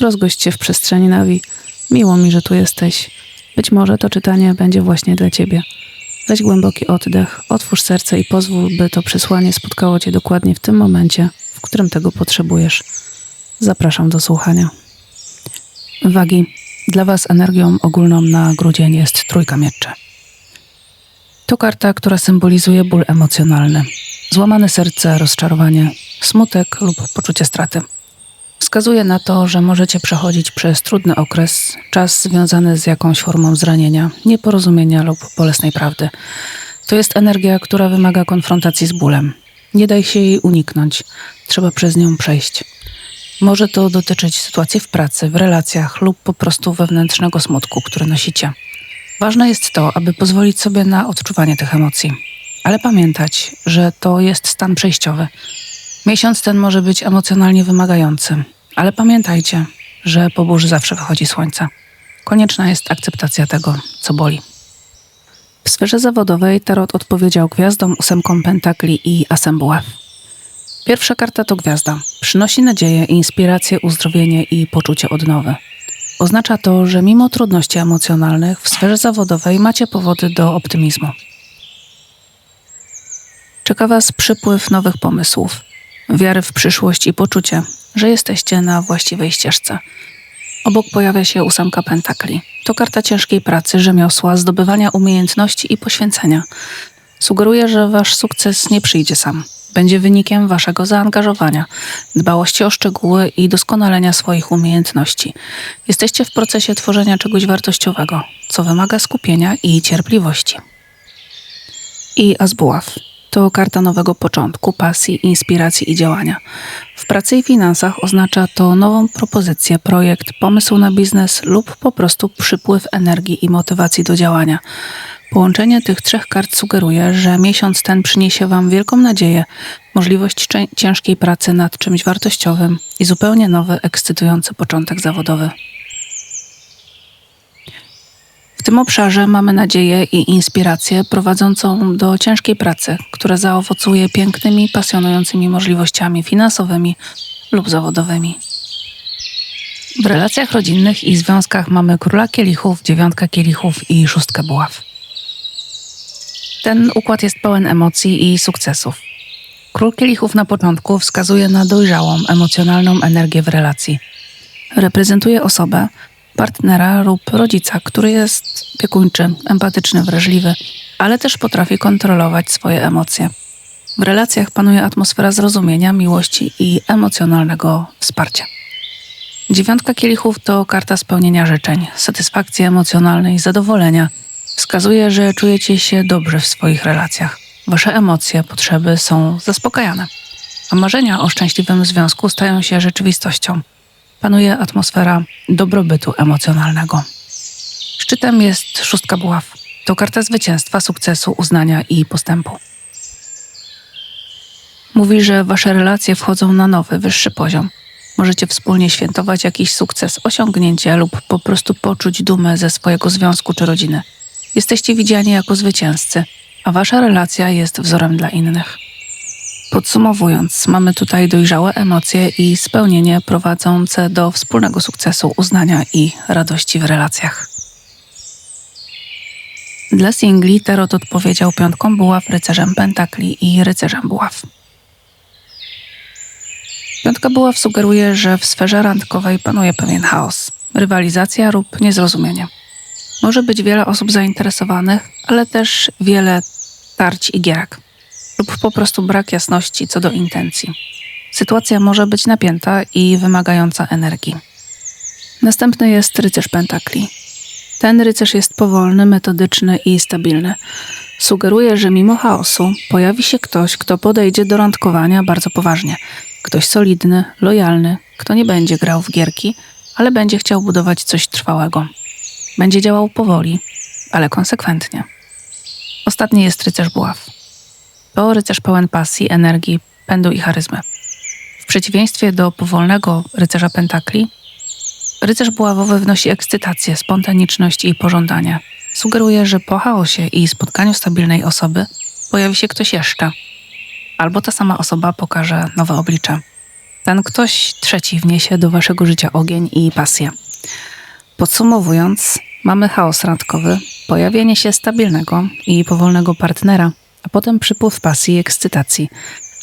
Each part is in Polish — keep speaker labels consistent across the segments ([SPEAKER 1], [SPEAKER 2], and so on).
[SPEAKER 1] Rozgość się w przestrzeni nawi. Miło mi, że tu jesteś. Być może to czytanie będzie właśnie dla ciebie. Weź głęboki oddech, otwórz serce i pozwól, by to przesłanie spotkało cię dokładnie w tym momencie, w którym tego potrzebujesz. Zapraszam do słuchania. Wagi. Dla Was energią ogólną na grudzień jest trójka mieczy. To karta, która symbolizuje ból emocjonalny. Złamane serce, rozczarowanie, smutek lub poczucie straty. Wskazuje na to, że możecie przechodzić przez trudny okres, czas związany z jakąś formą zranienia, nieporozumienia lub bolesnej prawdy. To jest energia, która wymaga konfrontacji z bólem. Nie daj się jej uniknąć, trzeba przez nią przejść. Może to dotyczyć sytuacji w pracy, w relacjach lub po prostu wewnętrznego smutku, który nosicie. Ważne jest to, aby pozwolić sobie na odczuwanie tych emocji, ale pamiętać, że to jest stan przejściowy. Miesiąc ten może być emocjonalnie wymagający, ale pamiętajcie, że po burzy zawsze wychodzi słońce. Konieczna jest akceptacja tego, co boli. W sferze zawodowej Tarot odpowiedział gwiazdom, ósemkom pentakli i asem buław. Pierwsza karta to gwiazda. Przynosi nadzieję, inspirację, uzdrowienie i poczucie odnowy. Oznacza to, że mimo trudności emocjonalnych w sferze zawodowej macie powody do optymizmu. Czeka Was przypływ nowych pomysłów, wiary w przyszłość i poczucie, że jesteście na właściwej ścieżce. Obok pojawia się ósemka pentakli. To karta ciężkiej pracy, rzemiosła, zdobywania umiejętności i poświęcenia. Sugeruje, że Wasz sukces nie przyjdzie sam. Będzie wynikiem Waszego zaangażowania, dbałości o szczegóły i doskonalenia swoich umiejętności. Jesteście w procesie tworzenia czegoś wartościowego, co wymaga skupienia i cierpliwości. I Azbuław to karta nowego początku, pasji, inspiracji i działania. W pracy i finansach oznacza to nową propozycję, projekt, pomysł na biznes lub po prostu przypływ energii i motywacji do działania. Połączenie tych trzech kart sugeruje, że miesiąc ten przyniesie Wam wielką nadzieję, możliwość ciężkiej pracy nad czymś wartościowym i zupełnie nowy, ekscytujący początek zawodowy. Tym obszarze mamy nadzieję i inspirację prowadzącą do ciężkiej pracy, która zaowocuje pięknymi, pasjonującymi możliwościami finansowymi lub zawodowymi. W relacjach rodzinnych i związkach mamy króla kielichów, dziewiątka kielichów i szóstkę buław. Ten układ jest pełen emocji i sukcesów. Król kielichów na początku wskazuje na dojrzałą, emocjonalną energię w relacji. Reprezentuje osobę, partnera lub rodzica, który jest opiekuńczy, empatyczny, wrażliwy, ale też potrafi kontrolować swoje emocje. W relacjach panuje atmosfera zrozumienia, miłości i emocjonalnego wsparcia. Dziewiątka kielichów to karta spełnienia życzeń, satysfakcji emocjonalnej, zadowolenia. Wskazuje, że czujecie się dobrze w swoich relacjach. Wasze emocje, potrzeby są zaspokajane, a marzenia o szczęśliwym związku stają się rzeczywistością panuje atmosfera dobrobytu emocjonalnego. Szczytem jest szóstka buław. To karta zwycięstwa, sukcesu, uznania i postępu. Mówi, że wasze relacje wchodzą na nowy, wyższy poziom. Możecie wspólnie świętować jakiś sukces, osiągnięcie lub po prostu poczuć dumę ze swojego związku czy rodziny. Jesteście widziani jako zwycięzcy, a wasza relacja jest wzorem dla innych. Podsumowując, mamy tutaj dojrzałe emocje i spełnienie prowadzące do wspólnego sukcesu, uznania i radości w relacjach. Dla singli Tarot odpowiedział piątką buław, rycerzem pentakli i rycerzem buław. Piątka buław sugeruje, że w sferze randkowej panuje pewien chaos, rywalizacja lub niezrozumienie. Może być wiele osób zainteresowanych, ale też wiele tarć i gierek lub po prostu brak jasności co do intencji. Sytuacja może być napięta i wymagająca energii. Następny jest rycerz pentakli. Ten rycerz jest powolny, metodyczny i stabilny. Sugeruje, że mimo chaosu pojawi się ktoś, kto podejdzie do randkowania bardzo poważnie. Ktoś solidny, lojalny, kto nie będzie grał w gierki, ale będzie chciał budować coś trwałego. Będzie działał powoli, ale konsekwentnie. Ostatni jest rycerz buław. To rycerz pełen pasji, energii, pędu i charyzmy. W przeciwieństwie do powolnego rycerza pentakli, rycerz buławowy wnosi ekscytację, spontaniczność i pożądanie. Sugeruje, że po chaosie i spotkaniu stabilnej osoby pojawi się ktoś jeszcze, albo ta sama osoba pokaże nowe oblicze. Ten ktoś trzeci wniesie do waszego życia ogień i pasję. Podsumowując, mamy chaos randkowy, pojawienie się stabilnego i powolnego partnera, a potem przypływ pasji i ekscytacji,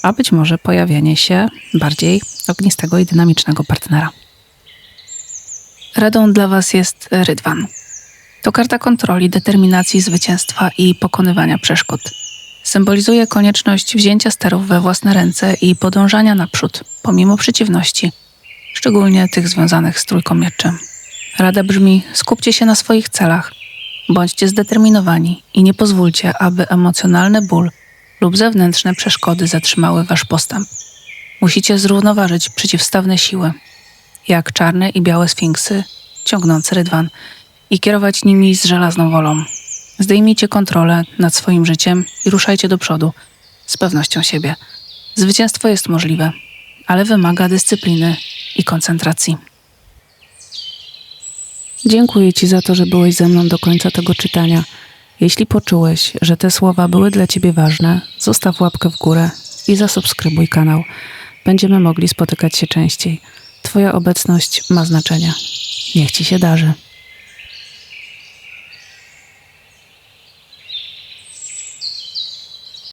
[SPEAKER 1] a być może pojawienie się bardziej ognistego i dynamicznego partnera. Radą dla Was jest Rydwan. To karta kontroli, determinacji, zwycięstwa i pokonywania przeszkód. Symbolizuje konieczność wzięcia sterów we własne ręce i podążania naprzód, pomimo przeciwności, szczególnie tych związanych z trójką mieczy. Rada brzmi: skupcie się na swoich celach, bądźcie zdeterminowani i nie pozwólcie, aby emocjonalny ból lub zewnętrzne przeszkody zatrzymały wasz postęp. Musicie zrównoważyć przeciwstawne siły, jak czarne i białe sfinksy ciągnące rydwan i kierować nimi z żelazną wolą. Zdejmijcie kontrolę nad swoim życiem i ruszajcie do przodu z pewnością siebie. Zwycięstwo jest możliwe, ale wymaga dyscypliny i koncentracji. Dziękuję Ci za to, że byłeś ze mną do końca tego czytania. Jeśli poczułeś, że te słowa były dla Ciebie ważne, zostaw łapkę w górę i zasubskrybuj kanał. Będziemy mogli spotykać się częściej. Twoja obecność ma znaczenie. Niech Ci się darzy.